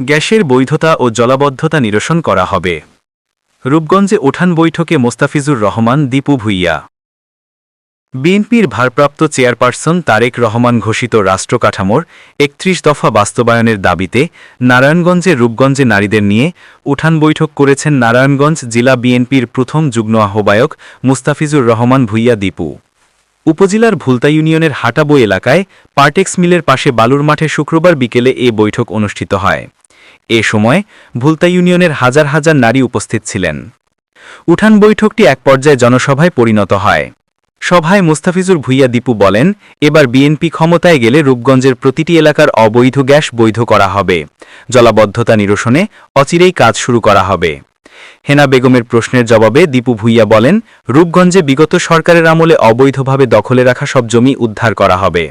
গ্যাসের বৈধতা ও জলাবদ্ধতা নিরসন করা হবে। রূপগঞ্জে ওঠান বৈঠকে মোস্তাফিজুর রহমান, দীপু ভুইয়া। বিএনপির ভারপ্রাপ্ত চেয়ারপারসন তারেক রহমান ঘোষিত রাষ্ট্রকাঠামোর একত্রিশ দফা বাস্তবায়নের দাবিতে নারায়ণগঞ্জে রূপগঞ্জে নারীদের নিয়ে উঠান বৈঠক করেছেন নারায়ণগঞ্জ জেলা বিএনপির প্রথম যুগ্ম আহ্বায়ক মুস্তাফিজুর রহমান ভুইয়া দীপু। উপজেলার ভুলতা ইউনিয়নের হাটাবো এলাকায় পার্টেক্স মিলের পাশে বালুর মাঠে শুক্রবার বিকেলে এ বৈঠক অনুষ্ঠিত হয়। এ সময় ভুলতা ইউনিয়নের হাজার হাজার নারী উপস্থিত ছিলেন। উঠান বৈঠকটি এক পর্যায়ে জনসভায় পরিণত হয়। সভায় মুস্তাফিজুর ভুইয়া দীপু বলেন, এবার বিএনপি ক্ষমতায় গেলে রূপগঞ্জের প্রতিটি এলাকার অবৈধ গ্যাস বৈধ করা হবে। জলাবদ্ধতা নিরসনে অচিরেই কাজ শুরু করা হবে। হেনা বেগমের প্রশ্নের জবাবে দীপু ভুইয়া বলেন, রূপগঞ্জে বিগত সরকারের আমলে অবৈধভাবে দখলে রাখা সব জমি উদ্ধার করা হবে।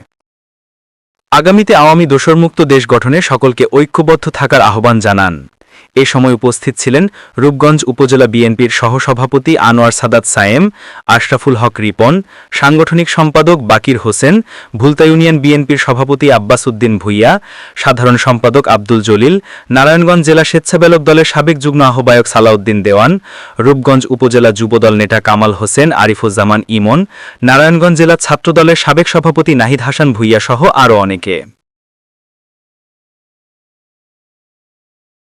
আগামীতে আওয়ামী দোষরমুক্ত দেশ গঠনে সকলকে ঐক্যবদ্ধ থাকার আহ্বান জানান। এ সময় উপস্থিত ছিলেন রূপগঞ্জ উপজেলা বিএনপির সহসভাপতি আনোয়ার সাদাত সায়েম, আশরাফুল হক রিপন, সাংগঠনিক সম্পাদক বাকির হোসেন, ভুলতা ইউনিয়ন বিএনপির সভাপতি আব্বাস উদ্দিন ভুইয়া, সাধারণ সম্পাদক আব্দুল জলিল, নারায়ণগঞ্জ জেলা স্বেচ্ছাবেলক দলের সাবেক যুগ্ম আহ্বায়ক সালাউদ্দিন দেওয়ান, রূপগঞ্জ উপজেলা যুবদল নেতা কামাল হোসেন, আরিফুজ্জামান ইমন, নারায়ণগঞ্জ জেলা ছাত্রদলের সাবেক সভাপতি নাহিদ হাসান ভুইয়া সহ আরও অনেকে।